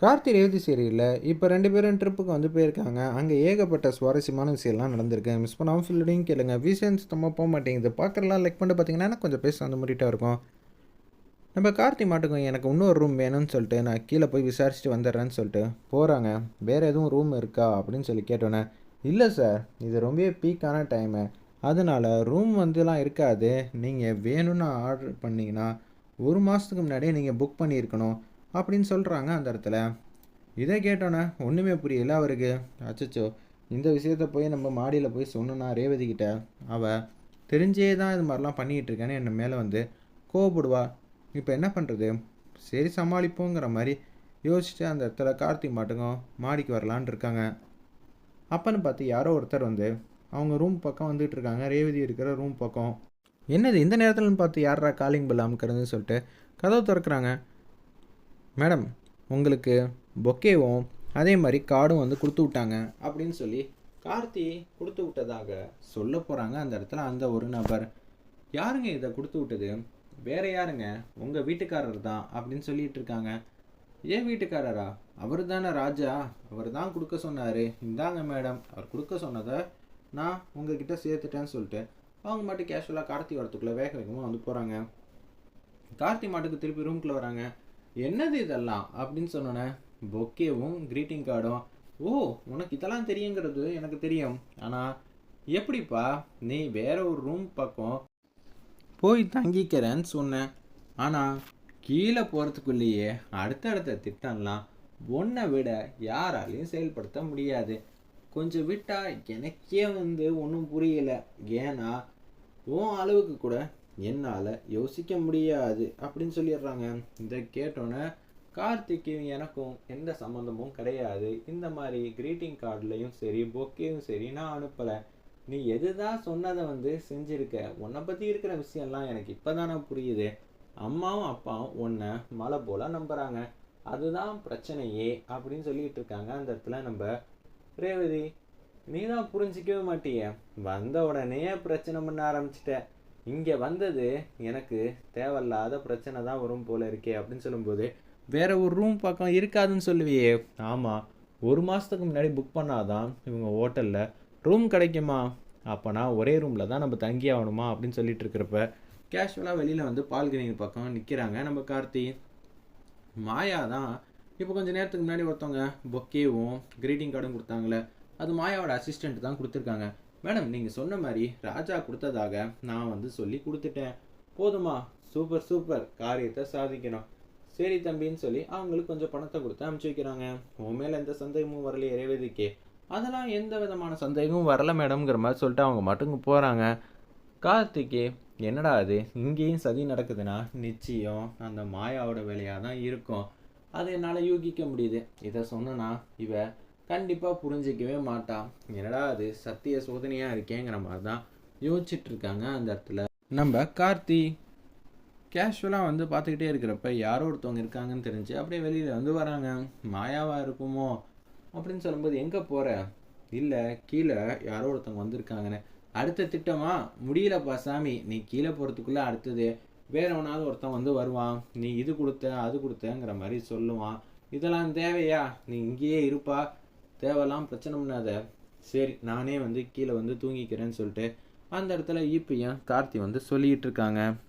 கார்த்தி ரேவதி சீரியலில் இப்போ ரெண்டு பேரும் ட்ரிப்புக்கு வந்து போயிருக்காங்க. அங்கே ஏகப்பட்ட சுவாரஸ்யமான விஷயம்லாம் நடந்திருக்கு. மிஸ் பண்ணாமல் ஃபுல்லடையும் கேளுங்க. விஷயம் சுத்தமாக போக மாட்டேங்குது. பார்க்குறலாம் லைக் பண்ணிட்டு பார்த்தீங்கன்னா கொஞ்சம் பேச அந்த மாதிரிட்டா இருக்கும். நம்ம கார்த்தி மாட்டுக்கும் எனக்கு இன்னொரு ரூம் வேணும்னு சொல்லிட்டு நான் கீழே போய் விசாரிச்சுட்டு வந்துடுறேன்னு சொல்லிட்டு போகிறாங்க வேறு எதுவும் ரூம் இருக்கா அப்படின்னு சொல்லி கேட்டோன்னே இல்லை சார் இது ரொம்பவே பீக்கான டைமு அதனால் ரூம் வந்துலாம் இருக்காது. நீங்கள் வேணும்னு ஆர்டர் பண்ணிங்கன்னா ஒரு மாதத்துக்கு முன்னாடியே நீங்கள் புக் பண்ணியிருக்கணும். அப்படின்னு சொல்கிறாங்க அந்த இடத்துல. இதை கேட்டோன்னே ஒன்றுமே புரியல அவருக்கு. அச்சச்சோ இந்த விஷயத்த போய் நம்ம மாடியில் போய் சொன்னோன்னா ரேவதிக்கிட்ட அவள் தெரிஞ்சே தான் இது மாதிரிலாம் பண்ணிகிட்டு இருக்கேன்னு என்னை மேலே வந்து கோவப்படுவா. இப்போ என்ன பண்ணுறது சரி சமாளிப்போங்கிற மாதிரி யோசிச்சு அந்த இடத்துல கார்த்தி மாட்டுக்கும் மாடிக்கு வரலான் இருக்காங்க. அப்பன்னு பார்த்து யாரோ ஒருத்தர் வந்து அவங்க ரூம் பக்கம் வந்துட்டு இருக்காங்க. ரேவதி இருக்கிற ரூம் பக்கம். என்னது இந்த நேரத்துலன்னு பார்த்து யாரா காலிங் பெல் அமுக்கிறதுன்னு சொல்லிட்டு கதவு திறக்கிறாங்க. மேடம் உங்களுக்கு பொக்கேவும் அதே மாதிரி கார்டும் வந்து கொடுத்து விட்டாங்க அப்படின்னு சொல்லி கார்த்தி கொடுத்து விட்டதாக சொல்ல போகிறாங்க அந்த இடத்துல அந்த ஒரு நபர். யாருங்க இதை கொடுத்து விட்டது? வேற யாருங்க? உங்கள் வீட்டுக்காரர் தான் அப்படின்னு சொல்லிட்டு இருக்காங்க. ஏன் வீட்டுக்காரரா? அவர் தானே ராஜா. அவர் தான் கொடுக்க சொன்னார். இந்தாங்க மேடம் அவர் கொடுக்க சொன்னதை நான் உங்ககிட்ட சேர்த்துட்டேன்னு சொல்லிட்டு அவங்க மட்டும் கேஷுவலாக கார்த்தி வரத்துக்குள்ளே வேக வேகமாக வந்து போகிறாங்க கார்த்தி மாட்டுக்கு திருப்பி ரூம்குள்ளே வராங்க. என்னது இதெல்லாம்? அப்படின்னு சொன்னோன்னே பொக்கேவும் க்ரீட்டிங் கார்டும் ஓ உனக்கு இதெல்லாம் தெரியுங்கிறது எனக்கு தெரியும். ஆனால் எப்படிப்பா? நீ வேற ஒரு ரூம் பக்கம் போய் தங்கிக்கிறேன்னு சொன்னேன் ஆனால் கீழே போகிறதுக்குள்ளேயே அடுத்தடுத்த திட்டம்லாம் ஒன்றை விட யாராலையும் செயல்படுத்த முடியாது. கொஞ்சம் விட்டால் எனக்கே வந்து ஒன்றும் புரியலை. ஏன்னா உன் அளவுக்கு கூட என்னால் யோசிக்க முடியாது அப்படின்னு சொல்லிடுறாங்க. இதை கேட்டோன்னே கார்த்திக்கும் எனக்கும் எந்த சம்மந்தமும் கிடையாது. இந்த மாதிரி க்ரீட்டிங் கார்டுலையும் சரி பொக்கேயும் சரி நான் அனுப்பலை. நீ எதுதான் சொன்னதை வந்து செஞ்சுருக்க? உன்னை பற்றி இருக்கிற விஷயம்லாம் எனக்கு இப்போ தானே புரியுது. அம்மாவும் அப்பாவும் உன்னை மலை போல் நம்புகிறாங்க அதுதான் பிரச்சனையே அப்படின்னு சொல்லிட்டு இருக்காங்க அந்த இடத்துல நம்ம ரேவதி. நீ தான் புரிஞ்சிக்கவே மாட்டிய. வந்த உடனே பிரச்சனை பண்ண ஆரம்பிச்சிட்ட. இங்கே வந்தது எனக்கு தேவையில்லாத பிரச்சனை தான் வரும் போல இருக்கே அப்படின்னு சொல்லும்போது வேற ஒரு ரூம் பக்கம் இருக்காதுன்னு சொல்லுவியே. ஆமாம் ஒரு மாதத்துக்கு முன்னாடி புக் பண்ணாதான் இவங்க ஹோட்டலில் ரூம் கிடைக்குமா? அப்போனா ஒரே ரூமில் தான் நம்ம தங்கி ஆகணுமா? அப்படின்னு சொல்லிட்டு இருக்கிறப்ப கேஷுவலாக வெளியில் வந்து பால்கனி பக்கம் நிற்கிறாங்க நம்ம கார்த்தி. மாயா தான் இப்போ கொஞ்சம் நேரத்துக்கு முன்னாடி ஒருத்தவங்க பொக்கேவும் க்ரீட்டிங் கார்டும் கொடுத்தாங்களே அது மாயாவோட அசிஸ்டண்ட் தான் கொடுத்துருக்காங்க. மேடம் நீங்கள் சொன்ன மாதிரி ராஜா கொடுத்ததாக நான் வந்து சொல்லி கொடுத்துட்டேன். போதுமா? Super super. காரியத்தை சாதிக்கணும். சரி தம்பின்னு சொல்லி அவங்களுக்கு கொஞ்சம் பணத்தை கொடுத்து அனுப்பிச்சி வைக்கிறாங்க. உன் மேலே எந்த சந்தேகமும் வரல ரேவதிக்கு அதெல்லாம் எந்த விதமான சந்தேகமும் வரல மேடம்ங்கிற மாதிரி சொல்லிட்டு அவங்க மட்டுங்க போகிறாங்க கார்த்திக்கு என்னடா அது இங்கேயும் சதி நடக்குதுன்னா நிச்சயம் அந்த மாயாவோட வேலையாக தான் இருக்கும். அதை என்னால் யூகிக்க முடியுது. இதை சொன்னனா இவ கண்டிப்பாக புரிஞ்சிக்கவே மாட்டான். என்னடா அது சத்திய சோதனையாக இருக்கேங்கிற மாதிரி தான் யோசிச்சுட்டு இருக்காங்க அந்த இடத்துல. நம்ம கார்த்தி கேஷுவலாக வந்து பார்த்துக்கிட்டே இருக்கிறப்ப யாரோ ஒருத்தவங்க இருக்காங்கன்னு தெரிஞ்சு அப்படியே வெளியில் வந்து வராங்க. மாயாவாக இருக்குமோ அப்படின்னு சொல்லும்போது எங்கே போகிற இல்லை கீழே யாரோ ஒருத்தவங்க வந்திருக்காங்கன்னு. அடுத்த திட்டமாக முடியலப்பா சாமி நீ கீழே போகிறதுக்குள்ளே அடுத்தது. வேறவனாவது ஒன்றாவது ஒருத்தன் வந்து வருவான். நீ இது கொடுத்த அது கொடுத்தங்கிற மாதிரி சொல்லுவான். இதெல்லாம் தேவையா? நீ இங்கேயே இருப்பா. தேவையெல்லாம் பிரச்சனை பண்ணாத. சரி நானே வந்து கீழே வந்து தூங்கிக்கிறேன்னு சொல்லிட்டு அந்த இடத்துல ஈப்பையும் கார்த்தி வந்து சொல்லிகிட்டு இருக்காங்க.